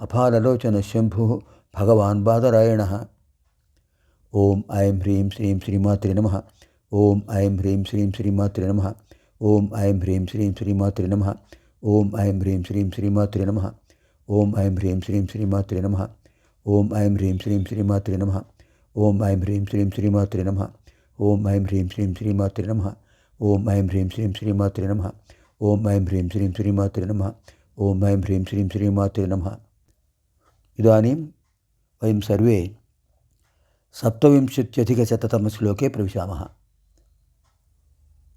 అపారలోచన శంభు భగవాన్ బాదరాయణ ఓం ఐం హ్రీం శ్రీం శ్రీమాత్రి నమ ఓం ఐం హ్రీం శ్రీం శ్రీమాత్రి నమ ఓం ఐం హ్రీం శ్రీం శ్రీమాత్రి నమ ఓం ఐం హ్రీం శ్రీం శ్రీమాత్రి నమ ఓం ఐం హ్రీం శ్రీం శ్రీమాత్రి నమ ఓం ఐం హ్రీం శ్రీం శ్రీమాత్రి నమ ఓం ఐం హ్రీం శ్రీం శ్రీమాత్రి నమ ఓం ఐం హ్రీం శ్రీం శ్రీమాత్రి నమ ఓం ఐం హ్రీం శ్రీం శ్రీమాత్రి నమ ఓం ఐం హ్రీం శ్రీం శ్రీమాత్రి నమ ఓం ఐం హ్రీం శ్రీం శ్రీమాత్రి నమ ఇదాनीं వయం సర్వే సప్తవింశత్యధికశతతమశ్లోకే ప్రవిశామ.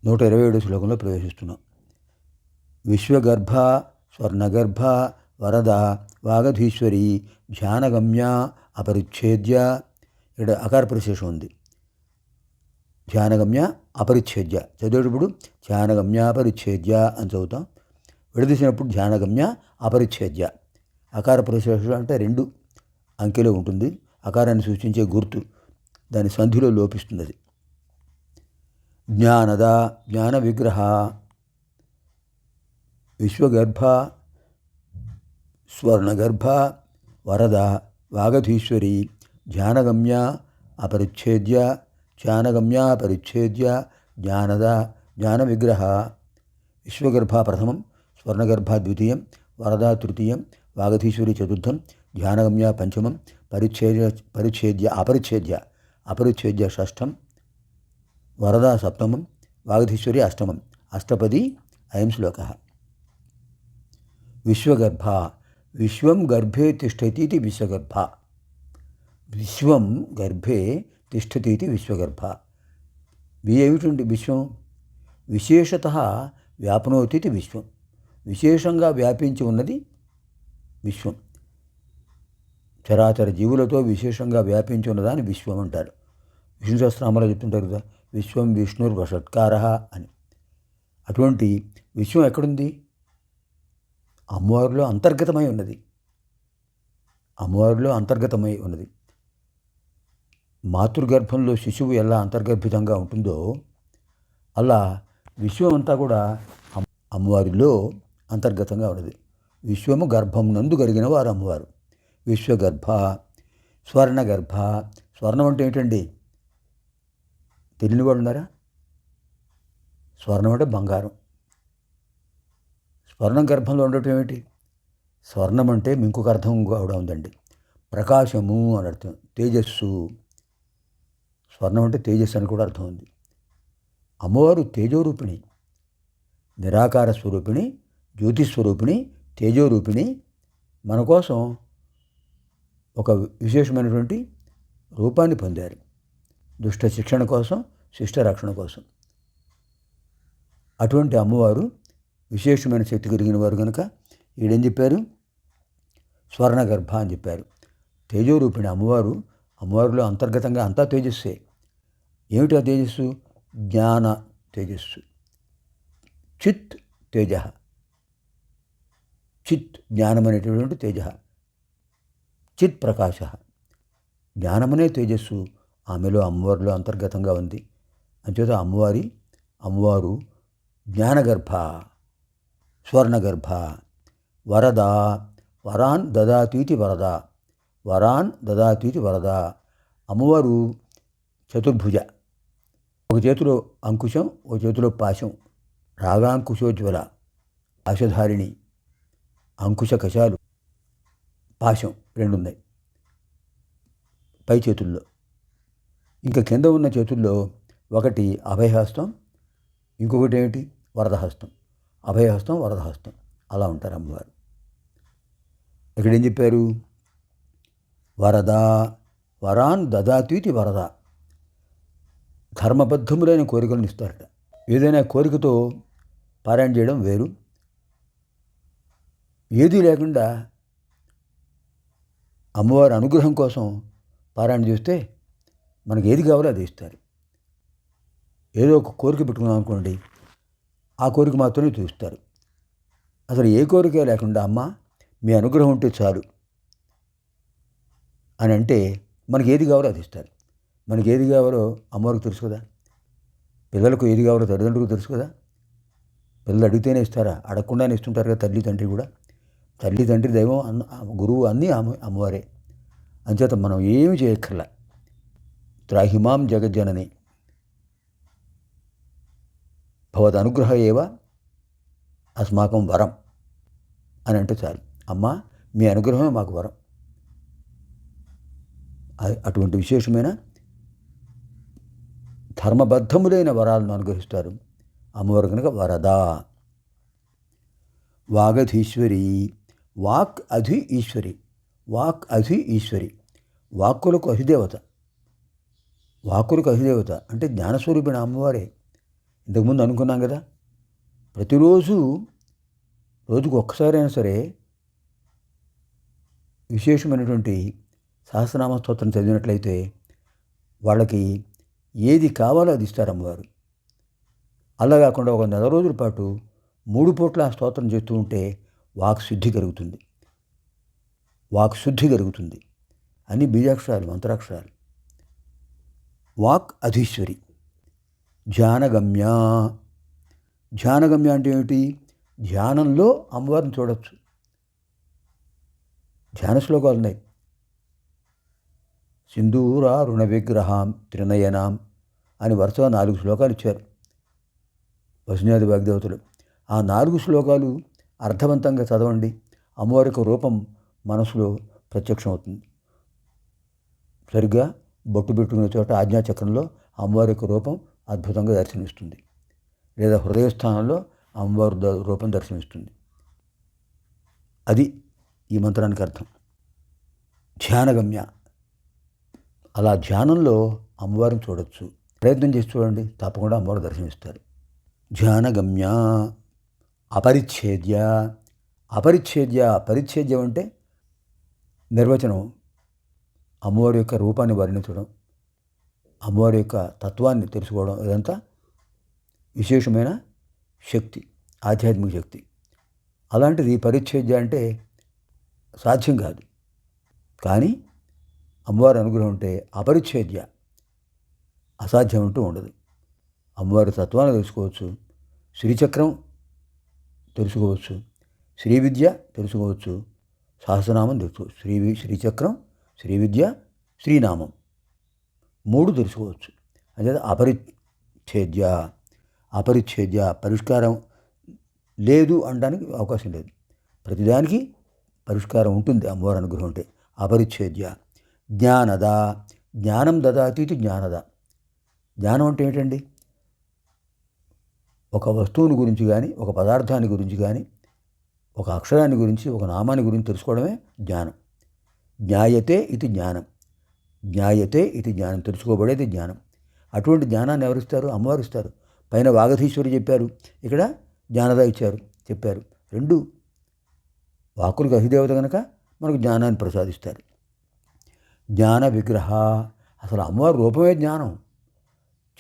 నూట ఇరవై ఏడు శ్లోకంలో ప్రవేశిస్తున్నాం విశ్వగర్భ స్వర్ణగర్భ వరద వాగధీశ్వరి ధ్యానగమ్య అపరిచ్ఛేద్య ఇక్కడ అకార ప్రశేషం ఉంది. ధ్యానగమ్య అపరిచ్ఛేద్య. చదివేటప్పుడు ధ్యానగమ్య అపరిచ్ఛేద్య అని చదువుతాం. విడదీసినప్పుడు ధ్యానగమ్య అపరిచ్ఛేద్య. అకార ప్రశేషం అంటే రెండు అంకెలో ఉంటుంది. అకారాన్ని సూచించే గుర్తు దాని సంధిలో లోపిస్తుంది అది. జ్ఞానద జ్ఞాన విగ్రహ విశ్వగర్భ స్వర్ణగర్భ వరద వాగధీశ్వరి ధ్యానగమ్య అపరిచ్ఛేద్య ధ్యానగమ్య అపరిచ్ఛేద్య జ్ఞానద జ్ఞాన విగ్రహ విశ్వగర్భ ప్రథమం స్వర్ణగర్భ ద్వితీయం వరద తృతీయం వాగధీశ్వరి చతుర్థం ధ్యానగమ్య పంచమం పరిచ్ఛేద్య పరిచ్ఛేద్య అపరిచ్ఛేద్య అపరిచ్ఛేద్య షష్టం వరద సప్తమం వాగధీశ్వరి అష్టమం. అష్టపది అయం శ్లోక. విశ్వగర్భ విశ్వం గర్భే తిష్టతీతి విశ్వగర్భ. విశ్వం గర్భే తిష్టతీతి విశ్వగర్భ. వి ఏమిటండి విశ్వం? విశేషత వ్యాపనోతీతి విశ్వం. విశేషంగా వ్యాపించి ఉన్నది విశ్వం. చరాచర జీవులతో విశేషంగా వ్యాపించి ఉన్నదాన్ని విశ్వం అంటారు. విష్ణు సహస్రామలో చెప్తుంటారు కదా విశ్వం విష్ణుర్ వషట్కార అని. అటువంటి విశ్వం ఎక్కడుంది? అమ్మవారిలో అంతర్గతమై ఉన్నది. అమ్మవారిలో అంతర్గతమై ఉన్నది. మాతృగర్భంలో శిశువు ఎలా అంతర్గర్భితంగా ఉంటుందో అలా విశ్వం అంతా కూడా అమ్మవారిలో అంతర్గతంగా ఉన్నది. విశ్వము గర్భం నందు కలిగిన వారు అమ్మవారు విశ్వగర్భ స్వర్ణగర్భ స్వర్ణం అంటే ఏంటండి? తెలియని వాళ్ళు ఉన్నారా? స్వర్ణం అంటే బంగారం. స్వర్ణం గర్భంలో ఉండటం ఏమిటి? స్వర్ణం అంటే ఇంకొక అర్థం కూడా ఉందండి. ప్రకాశము అని అర్థం తేజస్సు. స్వర్ణం అంటే తేజస్సు అని కూడా అర్థం ఉంది. అమ్మవారు తేజోరూపిణి నిరాకార స్వరూపిణి జ్యోతిస్వరూపిణి తేజోరూపిణి మన కోసం ఒక విశేషమైనటువంటి రూపాన్ని పొందారు. దుష్ట శిక్షణ కోసం శిష్ట రక్షణ కోసం. అటువంటి అమ్మవారు విశేషమైన శక్తి కలిగిన వారు కనుక ఈడేం చెప్పారు? స్వర్ణగర్భ అని చెప్పారు. తేజోరూపిణి అమ్మవారు అమ్మవారిలో అంతర్గతంగా అంతా తేజస్సే. ఏమిటి ఆ తేజస్సు? జ్ఞాన తేజస్సు. చిత్ తేజ. చిత్ జ్ఞానం అనేటటువంటి తేజ. చిత్ ప్రకాశ. జ్ఞానమనే తేజస్సు ఆమెలో అమ్మవారిలో అంతర్గతంగా ఉంది. అంచేత అమ్మవారి అమ్మవారు జ్ఞానగర్భ స్వర్ణగర్భ. వరద వరాన్ దదాతీతి వరద వరాన్ దదాతీతి వరద. అమ్మవారు చతుర్భుజ. ఒక చేతిలో అంకుశం ఒక చేతిలో పాశం. రాగాంకుశోజ్వల ఆశధారిణి అంకుశ కషాలు పాశం రెండు ఉన్నాయి పై చేతుల్లో. ఇంకా కింద ఉన్న చేతుల్లో ఒకటి అభయహస్తం ఇంకొకటి ఏమిటి వరదహస్తం. అభయహస్తం వరదహస్తం. అలా ఉంటారు అమ్మవారు. ఇక్కడ ఏం చెప్పారు? వరద వరాన్ దదాతీతి వరద. ధర్మబద్ధములైన కోరికలను ఇస్తారట. ఏదైనా కోరికతో పారాయణ చేయడం వేరు ఏదీ లేకుండా అమ్మవారి అనుగ్రహం కోసం పారాయణ చేస్తే మనకు ఏది కావాలో అది ఇస్తారు. ఏదో ఒక కోరిక పెట్టుకున్నాం అనుకోండి ఆ కోరిక మాత్రమే చూస్తారు అసలు ఏ కోరిక లేకుండా అమ్మ మీ అనుగ్రహం ఉంటే చాలు అని అంటే మనకి ఏది కావాలో అది ఇస్తారు. మనకి ఏది కావాలో అమ్మవారికి తెలుసు కదా. పిల్లలకు ఏది కావాలో తల్లిదండ్రులకు తెలుసు కదా. పిల్లలు అడిగితేనే ఇస్తారా? అడగకుండానే ఇస్తుంటారు కదా తల్లి తండ్రి కూడా. తల్లి తండ్రి దైవం అన్న గురువు అన్నీ అమ్మ అమ్మవారే. అంచేత మనం ఏమి చేయక్కర్లా. త్రాహిమాం జగజ్జనని. భవద్ అనుగ్రహ ఏవ? అస్మాకం వరం. అని అంటే చాలు. అమ్మ మీ అనుగ్రహమే మాకు వరం. అటువంటి విశేషమైన ధర్మబద్ధములైన వరాలను అనుగ్రహిస్తారు. అమ్మవారు కనుక వరదా? వాగధీశ్వరి. వాక్ అధి ఈశ్వరి. వాక్ అధి ఈశ్వరి. వాక్కులకు అధిదేవత. వాక్కులకు అధిదేవత అంటే జ్ఞానస్వరూపిణ అమ్మవారే. ఇంతకుముందు అనుకున్నాం కదా ప్రతిరోజు రోజుకు ఒక్కసారైనా సరే విశేషమైనటువంటి సహస్రనామ స్తోత్రం చదివినట్లయితే వాళ్ళకి ఏది కావాలో అది ఇస్తారు అమ్మవారు. అలా కాకుండా ఒక నెల రోజుల పాటు మూడు పూట్ల ఆ స్తోత్రం చేస్తూ ఉంటే వాక్ శుద్ధి కలుగుతుంది. వాక్ శుద్ధి కలుగుతుంది అన్ని బీజాక్షరాలు మంత్రాక్షరాలు. వాక్ అధీశ్వరి. ధ్యానగమ్య. ధ్యానగమ్య అంటే ఏమిటి? ధ్యానంలో అమ్మవారిని చూడవచ్చు ధ్యాన శ్లోకాలు ఉన్నాయి. సింధూరా రుణ విగ్రహాం త్రినయనాం అని వరుసగా నాలుగు శ్లోకాలు ఇచ్చారు. వసునాథి వాగ్దేవతలు. ఆ నాలుగు శ్లోకాలు అర్థవంతంగా చదవండి. అమ్మవారికి రూపం మనసులో ప్రత్యక్షం అవుతుంది సరిగ్గా బొట్టు పెట్టుకునే చోట ఆజ్ఞాచక్రంలో అమ్మవారి యొక్క రూపం అద్భుతంగా దర్శనమిస్తుంది. లేదా హృదయస్థానంలో అమ్మవారు రూపం దర్శనమిస్తుంది. అది ఈ మంత్రానికి అర్థం. ధ్యానగమ్య. అలా ధ్యానంలో అమ్మవారిని చూడొచ్చు. ప్రయత్నం చేసి చూడండి. తప్పకుండా అమ్మవారు దర్శనమిస్తారు. ధ్యానగమ్య. అపరిచ్ఛేద్య. అపరిచ్ఛేద్య పరిచ్ఛేద్యం అంటే నిర్వచనం అమ్మవారి యొక్క రూపాన్ని వర్ణించడం అమ్మవారి యొక్క తత్వాన్ని తెలుసుకోవడం ఇదంతా విశేషమైన శక్తి ఆధ్యాత్మిక శక్తి. అలాంటిది పరిచ్ఛేద్య అంటే సాధ్యం కాదు. కానీ అమ్మవారి అనుగ్రహం ఉంటే అపరిచ్ఛేద్య అసాధ్యం అంటూ ఉండదు. అమ్మవారి తత్వాన్ని తెలుసుకోవచ్చు. శ్రీచక్రం తెలుసుకోవచ్చు. శ్రీ విద్య తెలుసుకోవచ్చు. సహస్రనామం తెలుసుకోవచ్చు శ్రీ శ్రీచక్రం శ్రీ విద్య శ్రీనామం మూడు తెలుసుకోవచ్చు. అదే అపరిచ్ఛేద్య. అపరిచ్ఛేద్య పరిష్కారం లేదు అనడానికి అవకాశం లేదు. ప్రతిదానికి పరిష్కారం ఉంటుంది. అమ్మవారి అనుగ్రహం ఉంటే. అపరిచ్ఛేద్య. జ్ఞానద. జ్ఞానం దదాతీతి జ్ఞానద. జ్ఞానం అంటే ఏంటండి? ఒక వస్తువుని గురించి కానీ ఒక పదార్థాన్ని గురించి కానీ ఒక అక్షరాన్ని గురించి ఒక నామాన్ని గురించి తెలుసుకోవడమే జ్ఞానం. జ్ఞాయతే ఇది జ్ఞానం. జ్ఞాయతే ఇది జ్ఞానం. తెలుసుకోబడేది జ్ఞానం. అటువంటి జ్ఞానాన్ని ఎవరిస్తారు? అమ్మవారు ఇస్తారు. పైన వాగధీశ్వరి చెప్పారు. ఇక్కడ జ్ఞానద ఇచ్చారు. చెప్పారు. రెండు వాకులకు అధిదేవత కనుక మనకు జ్ఞానాన్ని ప్రసాదిస్తారు. జ్ఞాన విగ్రహ. అసలు అమ్మవారి రూపమే జ్ఞానం.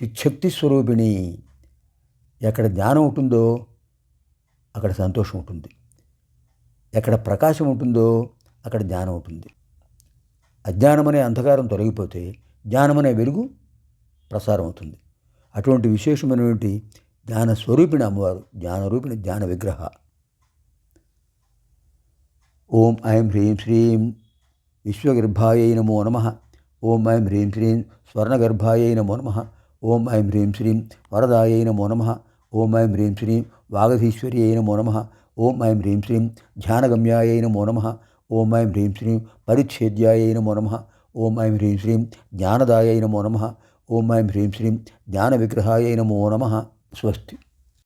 చిచ్చక్తి స్వరూపిణి. ఎక్కడ జ్ఞానం ఉంటుందో అక్కడ సంతోషం ఉంటుంది. ఎక్కడ ప్రకాశం ఉంటుందో అక్కడ జ్ఞానం ఉంటుంది. అజ్ఞానమనే అంధకారం తొలగిపోతే జ్ఞానమనే వెలుగు ప్రసారం అవుతుంది. అటువంటి విశేషమైనటువంటి జ్ఞాన స్వరూపిణి అమ్మవారు జ్ఞానరూపిణి జ్ఞాన విగ్రహ. ఓం ఐం హ్రీం శ్రీం విశ్వగర్భాయై నమో నమ. ఓం ఐం హ్రీం శ్రీం స్వర్ణగర్భాయై నమో నమ. ఓం ఐం హ్రీం శ్రీం వరదాయై నమో నమ. ఓం ఐం హ్రీం శ్రీం వాగధీశ్వర్యై నమో నమ. ఓం ఐం హ్రీం శ్రీం ధ్యానగమ్యాయై నమో నమ. ఓం ఐం హ్రీం శ్రీం పరిచ్ఛేద్యాయై నమో నమ. ఓం ఐం హ్రీం శ్రీం జ్ఞానదాయై నమో నమ. ఓం ఐం హ్రీం శ్రీం జ్ఞాన విగ్రహాయ నమో నమ. స్వస్తి